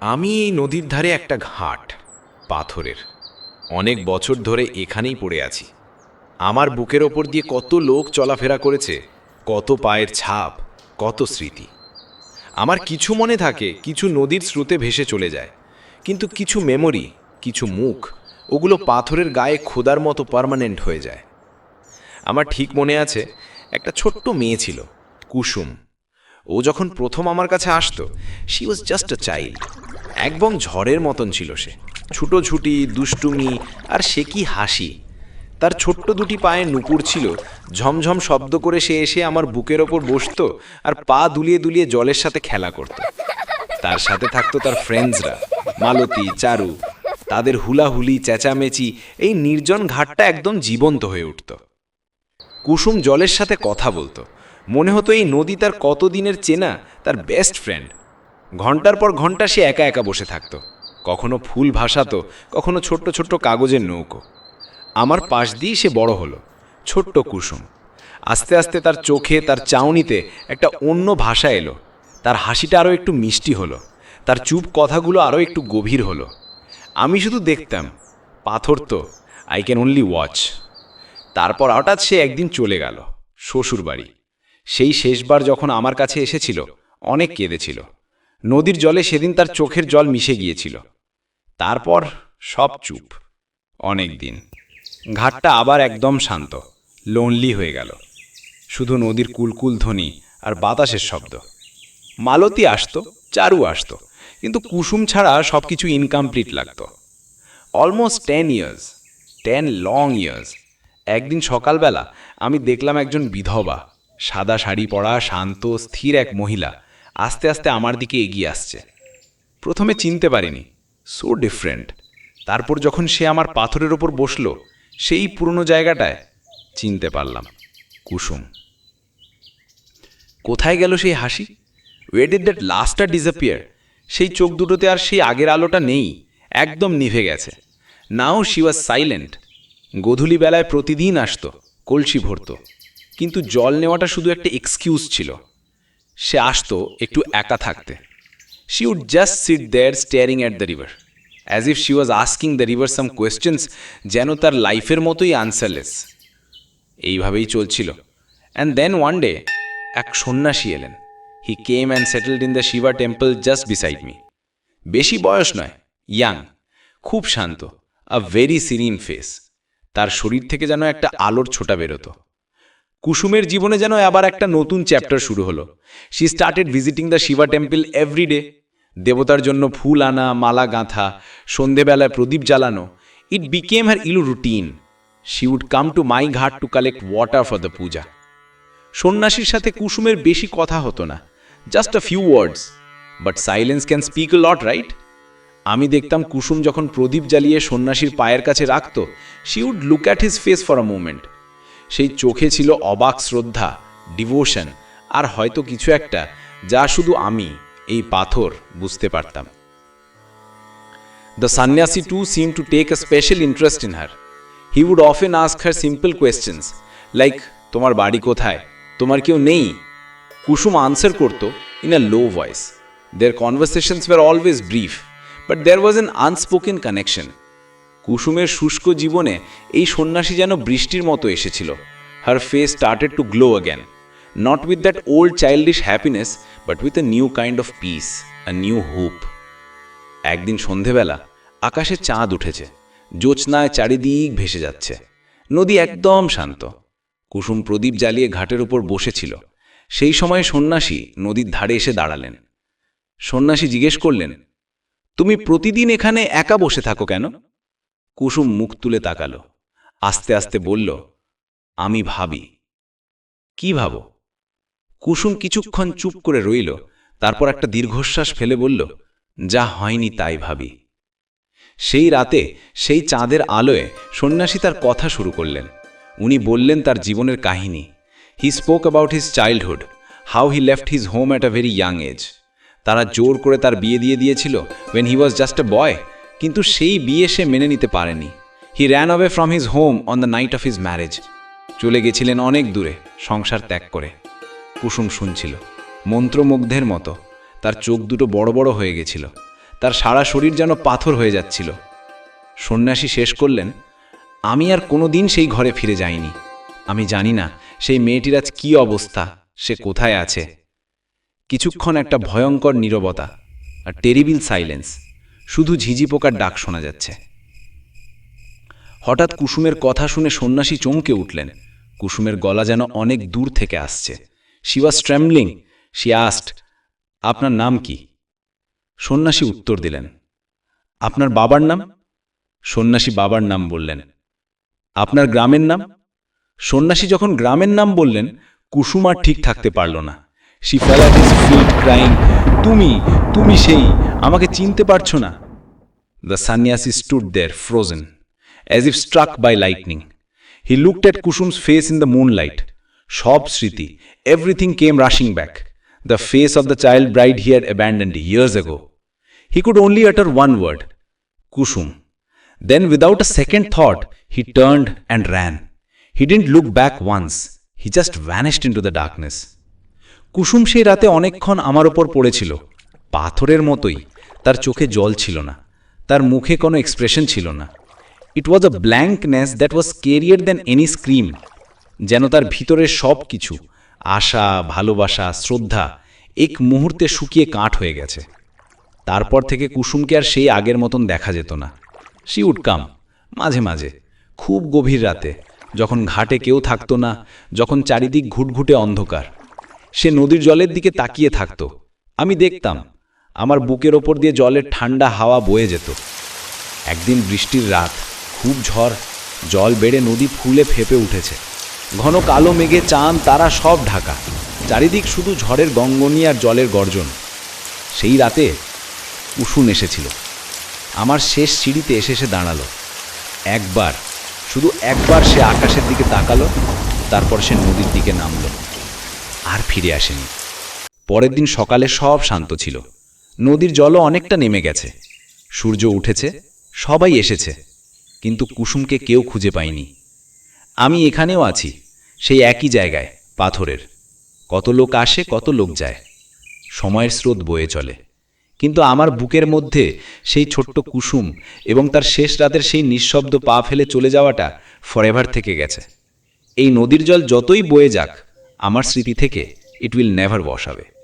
আমি এই নদীর ধারে একটা ঘাট, পাথরের। অনেক বছর ধরে এখানেই পড়ে আছি। আমার বুকের ওপর দিয়ে কত লোক চলাফেরা করেছে, কত পায়ের ছাপ, কত স্মৃতি। আমার কিছু মনে থাকে, কিছু নদীর স্রোতে ভেসে চলে যায়। কিন্তু কিছু মেমোরি কিছু মুখ, ওগুলো পাথরের গায়ে খোদার মতো পার্মানেন্ট হয়ে যায়। আমার ঠিক মনে আছে, একটা ছোট্ট মেয়ে ছিল, কুসুম। ও যখন প্রথম আমার কাছে আসতো she was just a child একদম ঝড়ের মতন ছিল সে। ছুটোছুটি দুষ্টুমি, আর সে কি হাসি। তার ছোট্ট দুটি পায়ে নুপুর ছিল। ঝমঝম শব্দ করে সে এসে আমার বুকের ওপর বসতো আর পা দুলিয়ে দুলিয়ে জলের সাথে খেলা করত। তার সাথে থাকতো তার ফ্রেন্ডসরা মালতী, চারু। তাদের হুলাহুলি, চেঁচামেচি, এই নির্জন ঘাটটা একদম জীবন্ত হয়ে উঠত। কুসুম জলের সাথে কথা বলতো। মনে হতো এই নদী তার কতদিনের চেনা, তার বেস্ট ফ্রেন্ড ঘণ্টার পর ঘণ্টা সে একা একা বসে থাকতো। কখনো ফুল ভাসাতো, কখনো ছোট্ট ছোট্ট কাগজের নৌকো। আমার পাশ দিয়েই সে বড় হলো, ছোট্ট কুসুম। আস্তে আস্তে তার চোখে, তার চাউনিতে একটা অন্য ভাষা এলো। তার হাসিটা আরও একটু মিষ্টি হলো, তার চুপ কথাগুলো আরও একটু গভীর হলো। আমি শুধু দেখতাম, পাথর তো আই ক্যান অনলি ওয়াচ তারপর হঠাৎ সে একদিন চলে গেল শ্বশুর বাড়ি সেই শেষবার যখন আমার কাছে এসেছিল, অনেক কেঁদেছিল। নদীর জলে সেদিন তার চোখের জল মিশে গিয়েছিল। তারপর সব চুপ। অনেক দিন। ঘাটটা আবার একদম শান্ত। লোনলি হয়ে গেল। শুধু নদীর কুলকুল ধ্বনি আর বাতাসের শব্দ। মালতী আসতো, চারু আসতো, কিন্তু কুসুম ছাড়া সব কিছু ইনকমপ্লিট লাগতো। Almost ten years ten long years একদিন সকালবেলা আমি দেখলাম একজন বিধবা, সাদা শাড়ি পরা, শান্ত, স্থির এক মহিলা আস্তে আস্তে আমার দিকে এগিয়ে আসছে। প্রথমে চিনতে পারিনি। সো ডিফারেন্ট তারপর যখন সে আমার পাথরের ওপর বসল, সেই পুরনো জায়গাটায় চিনতে পারলাম। কুসুম। কোথায় গেল সেই হাসি? ওয়ে ডিড দ্যাট লাস্টটা ডিসঅ্যাপিয়ার সেই চোখ দুটোতে আর সেই আগের আলোটা নেই। একদম নিভে গেছে। নাও শি ওয়াজ সাইলেন্ট গধূলি বেলায় প্রতিদিন আসতো, কলসি ভরতো। কিন্তু জল নেওয়াটা শুধু একটা এক্সকিউজ ছিল। সে আসতো একটু একা থাকতে। She would just sit there staring at the river as if she was asking the river some questions যেন তার লাইফের মতোই আনসারলেস এইভাবেই চলছিল। অ্যান্ড দেন ওয়ান ডে এক সন্ন্যাসী এলেন। He came and settled in the Shiva temple just beside me বেশি বয়স নয় ইয়াং খুব শান্ত আ ভেরি সিরিন ফেস তার শরীর থেকে যেন একটা আলোর ছোটা বেরোতো। কুসুমের জীবনে যেন আবার একটা নতুন চ্যাপ্টার শুরু হলো। She started visiting the Shiva temple every day দেবতার জন্য ফুল আনা, মালা গাঁথা, সন্ধেবেলায় প্রদীপ জ্বালানো it became her ইলু routine she would come to my ghat to collect water for the puja সন্ন্যাসীর সাথে কুসুমের বেশি কথা হতো না just a few words but silence can speak a lot right আমি দেখতাম কুসুম যখন প্রদীপ জ্বালিয়ে সন্ন্যাসীর পায়ের কাছে রাখত she would look at his face for a moment সেই চোখে ছিল অবাক শ্রদ্ধা ডিভোশন আর হয়তো কিছু একটা যা শুধু আমি, এই পাথর, বুঝতে পারতাম। দ্য সন্ন্যাসী too seem to take a special interest in her he would often ask her simple questions like তোমার বাড়ি কোথায়? তোমার কেউ নেই? কুসুম আনসার করত in a low voice their conversations were always brief but there was an unspoken connection কুসুমের শুষ্ক জীবনে এই সন্ন্যাসী যেন বৃষ্টির মতো এসেছিল। Her face started to glow again not with that old childish happiness but with a new kind of peace a new hope একদিন সন্ধেবেলা আকাশে চাঁদ উঠেছে, জ্যোৎস্নায় চারিদিক ভেসে যাচ্ছে, নদী একদম শান্ত। কুসুম প্রদীপ জ্বালিয়ে ঘাটের উপর বসেছিল। সেই সময় সন্ন্যাসী নদীর ধারে এসে দাঁড়ালেন। সন্ন্যাসী জিজ্ঞেস করলেন, তুমি প্রতিদিন এখানে একা বসে থাকো কেন? কুসুম মুখ তুলে তাকালো। আস্তে আস্তে বলল, আমি ভাবি। কি ভাবো? কুসুম কিছুক্ষণ চুপ করে রইল, তারপর একটা দীর্ঘশ্বাস ফেলে বলল, যা হয়নি তাই ভাবি। সেই রাতে সেই চাঁদের আলোয় সন্ন্যাসী তার কথা শুরু করলেন। উনি বললেন তার জীবনের কাহিনী। He spoke about his childhood how he left his home at a very young age তারা জোর করে তার বিয়ে দিয়ে দিয়েছিল when he was just a বয় কিন্তু সেই বিয়ে সে মেনে নিতে পারেনি। He ran away from his home on the night of his marriage চলে গেছিলেন অনেক দূরে, সংসার ত্যাগ করে। কুসুম শুনছিল, মন্ত্রমুগ্ধের মতো। তার চোখ দুটো বড় বড় হয়ে গেছিল। তার সারা শরীর যেন পাথর হয়ে যাচ্ছিল। সন্ন্যাসী শেষ করলেন, আমি আর কোনো দিন সেই ঘরে ফিরে যাইনি। আমি জানি না সেই মেয়েটির আজ কী অবস্থা, সে কোথায় আছে। কিছুক্ষণ একটা ভয়ঙ্কর নীরবতা, আর টেরিবিল সাইলেন্স। শুধু ঝিঝি পোকার ডাক শোনা যাচ্ছে। হঠাৎ কুসুমের কথা শুনে সন্ন্যাসী চমকে উঠলেন। কুসুমের গলা যেন অনেক দূর থেকে আসছে। She was trembling she asked আপনার নাম কি? সন্ন্যাসী উত্তর দিলেন, আপনার বাবার নাম? সন্ন্যাসী বাবার নাম বললেন, আপনার গ্রামের নাম? সন্ন্যাসী যখন গ্রামের নাম বললেন, কুসুম আর ঠিক থাকতে পারল না। She fell at his crying তুমি তুমি সেই আমাকে চিনতে পারছ না। The সান্যাসি stood there frozen as if struck by lightning he looked at Kusum's face in the moonlight সব স্মৃতি everything came rushing back the face of the child bride here abandoned years ago he could only utter one word Kusum. Then, without a second thought, he turned and ran. He didn't look back once, he just vanished into the darkness. Kusum সেই রাতে অনেকক্ষণ আমার ওপর পড়েছিল। পাথরের মতোই। তার চোখে জল ছিল না। তার মুখে কোনো এক্সপ্রেশন ছিল না। It was a blankness that was scarier than any scream যেন তার ভিতরের সব কিছু আশা, ভালোবাসা, শ্রদ্ধা, এক মুহূর্তে শুকিয়ে কাঠ হয়ে গেছে। তারপর থেকে কুসুমকে আর সেই আগের মতন দেখা যেত না। সি উড কাম মাঝে মাঝে, খুব গভীর রাতে, যখন ঘাটে কেউ থাকতো না, যখন চারিদিক ঘুটঘুটে অন্ধকার। সে নদীর জলের দিকে তাকিয়ে থাকতো। আমি দেখতাম আমার বুকের ওপর দিয়ে জলের ঠান্ডা হাওয়া বয়ে যেত। একদিন বৃষ্টির রাত, খুব ঝড়, জল বেড়ে নদী ফুলে ফেপে উঠেছে। ঘন কালো মেঘে চাঁদ, তারা সব ঢাকা। চারিদিক শুধু ঝড়ের গঙ্গনি আর জলের গর্জন। সেই রাতে উসুন এসেছিল। আমার শেষ সিঁড়িতে এসে সে দাঁড়াল। একবার, শুধু একবার সে আকাশের দিকে তাকালো, তারপর সে নদীর দিকে নামলো। আর ফিরে আসেনি। পরের দিন সকালে সব শান্ত ছিল। নদীর জলও অনেকটা নেমে গেছে। সূর্য উঠেছে, সবাই এসেছে, কিন্তু কুসুমকে কেউ খুঁজে পায়নি। আমি এখানেও আছি, সেই একই জায়গায়, পাথরের। কত লোক আসে, কত লোক যায়। সময়ের স্রোত বয়ে চলে। কিন্তু আমার বুকের মধ্যে সেই ছোট্ট কুসুম এবং তার শেষ রাতের সেই নিঃশব্দ পা ফেলে চলে যাওয়াটা ফরএভার থেকে গেছে। এই নদীর জল যতই বয়ে যাক, আমার স্মৃতি থেকে ইট উইল নেভার আবে